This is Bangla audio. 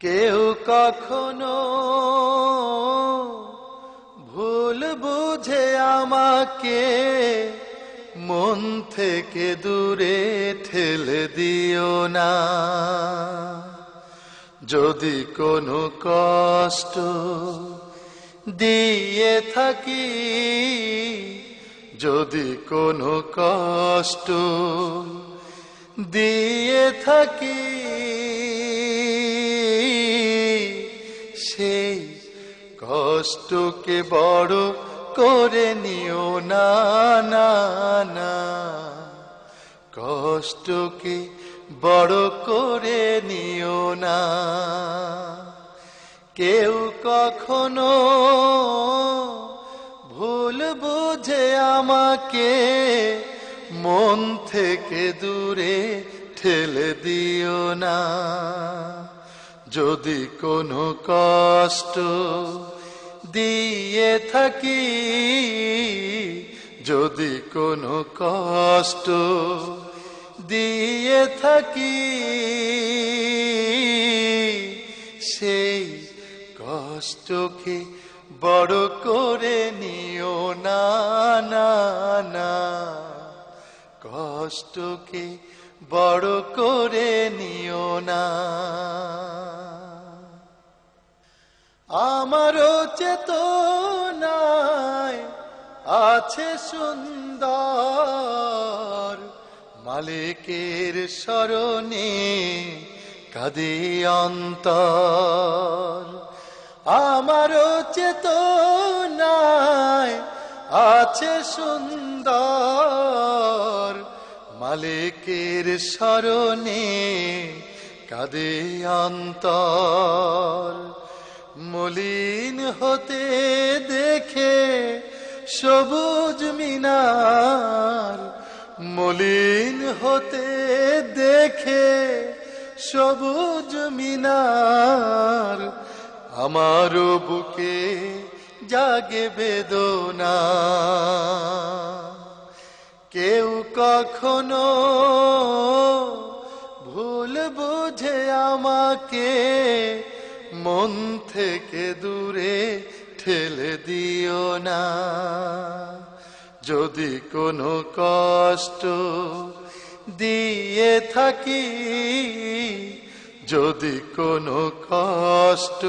কেউ কখনো ভুল বুঝে আমাকে মন থেকে দূরে ঠেলে দিও না। যদি কোনো কষ্ট দিয়ে থাকি, যদি কোনো কষ্ট দিয়ে থাকি সেই কষ্টকে বড় করে নিও না না কষ্টকে বড় করে নিও না। কেউ কখনো ভুল বুঝে আমাকে মন থেকে দূরে ঠেলে দিও না। যদি কোনো কষ্ট দিয়ে থাকি, যদি কোনো কষ্ট দিয়ে থাকি, সেই কষ্টকে বড় করে নিও না না কষ্টকে বড় করে নিও না। চেতনায় আছে সুন্দর। মালিকের স্মরণে কাঁদে অন্তর। আমারও চেতনায় আছে সুন্দর। মালিকের স্মরণে কাঁদে অন্তর। মলিন হতে দেখে সবুজ মিনার। মলিন হতে দেখে সবুজ মিনার। আমার বুকে জাগে বেদনা। কেউ কখনো ভুল বুঝে আমাকে মন থেকে দূরে ঠেলে দিও না। যদি কোনো কষ্ট দিয়ে থাকি যদি কোনো কষ্ট